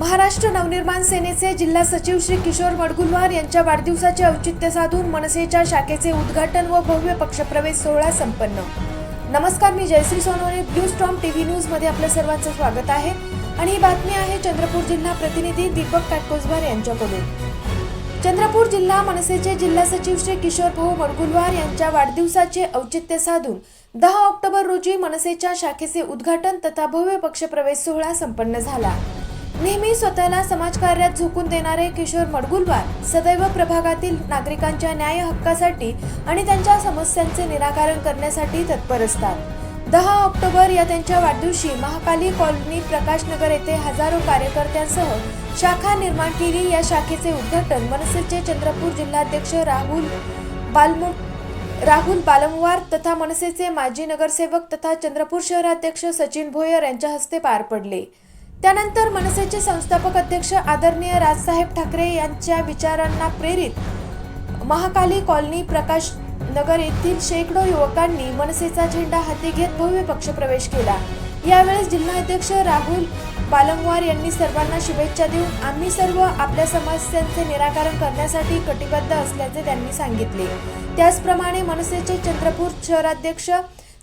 महाराष्ट्र नवनिर्माण सेनेचे जिल्हा सचिव श्री किशोर मडगुलवार यांच्या वाढदिवसाचे औचित्य साधून मनसेच्या शाखेचे उद्घाटन व भव्य पक्षप्रवेश सोहळा संपन्न. नमस्कार मी Jayashree Sonawane blue storm TV न्यूजमध्ये आपलं सर्वांचं स्वागत आहे. आणि ही बातमी आहे चंद्रपूर जिल्हा प्रतिनिधी दीपक काटकोसवार यांच्याकडून. चंद्रपूर जिल्हा मनसेचे जिल्हा सचिव श्री किशोर भाऊ मडगुलवार यांच्या वाढदिवसाचे औचित्य साधून दहा ऑक्टोबर रोजी मनसेच्या शाखेचे उद्घाटन तथा भव्य पक्षप्रवेश सोहळा संपन्न झाला. नेहमी स्वतःला समाजकार्यात झोकून देणारे किशोर मडगुलवार सदैव प्रभागातील नागरिकांच्या न्याय हक्कासाठी आणि त्यांच्या समस्यांचे निराकरण करण्यासाठी तत्पर असतात. दहा ऑक्टोबर या त्यांच्या वाढदिवशी महाकाली कॉलनी प्रकाशनगर येथे हजारो कार्यकर्त्यांसह शाखा निर्माण केली. या शाखेचे उद्घाटन मनसेचे चंद्रपूर जिल्हाध्यक्ष राहुल बालमु राहुल बालमवार तथा मनसेचे माजी नगरसेवक तथा चंद्रपूर शहराध्यक्ष सचिन भोयर यांच्या हस्ते पार पडले. त्यानंतर मनसेचे संस्थापक अध्यक्ष आदरणीय राजसाहेब ठाकरे यांच्या विचारांना प्रेरित महाकाली कॉलनी प्रकाश नगर येथील शेकडो युवकांनी मनसेचा झेंडा हाती घेत भव्य पक्षप्रवेश केला. यावेळेस जिल्हाध्यक्ष राहुल पालंगवार यांनी सर्वांना शुभेच्छा देऊन आम्ही सर्व आपल्या समस्यांचे निराकरण करण्यासाठी कटिबद्ध असल्याचे त्यांनी सांगितले. त्याचप्रमाणे मनसेचे चंद्रपूर शहराध्यक्ष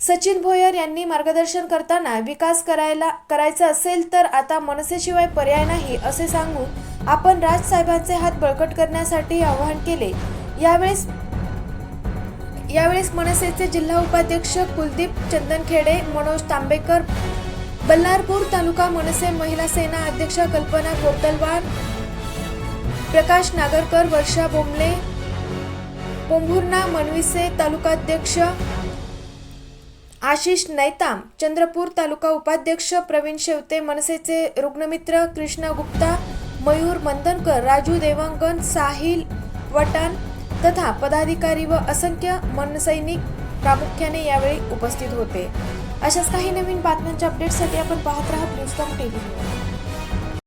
सचिन भोयर यांनी मार्गदर्शन करताना विकास करायला करायचा असेल तर आता मनसेशिवाय पर्याय नाही असे सांगून आपण राजसाहेबांचे हात बळकट करण्यासाठी आवाहन केले. यावेळेस यावेळेस मनसेचे जिल्हा उपाध्यक्ष कुलदीप चंदनखेडे मनोज तांबेकर बल्लारपूर तालुका मनसे महिला सेना अध्यक्षा कल्पना कोतलवार प्रकाश नागरकर वर्षा बोंबले पोंभुर्णा मनविसे तालुकाध्यक्ष आशिष नैताम चंद्रपूर तालुका उपाध्यक्ष प्रवीण शेवते मनसेचे रुग्णमित्र कृष्णा गुप्ता मयूर मंदनकर राजू देवांगन साहिल वटान तथा पदाधिकारी व असंख्य मनसैनिक प्रामुख्याने यावेळी उपस्थित होते. अशाच काही नवीन बातम्यांच्या अपडेटसाठी आपण पाहत राहा न्यूज टीव्ही.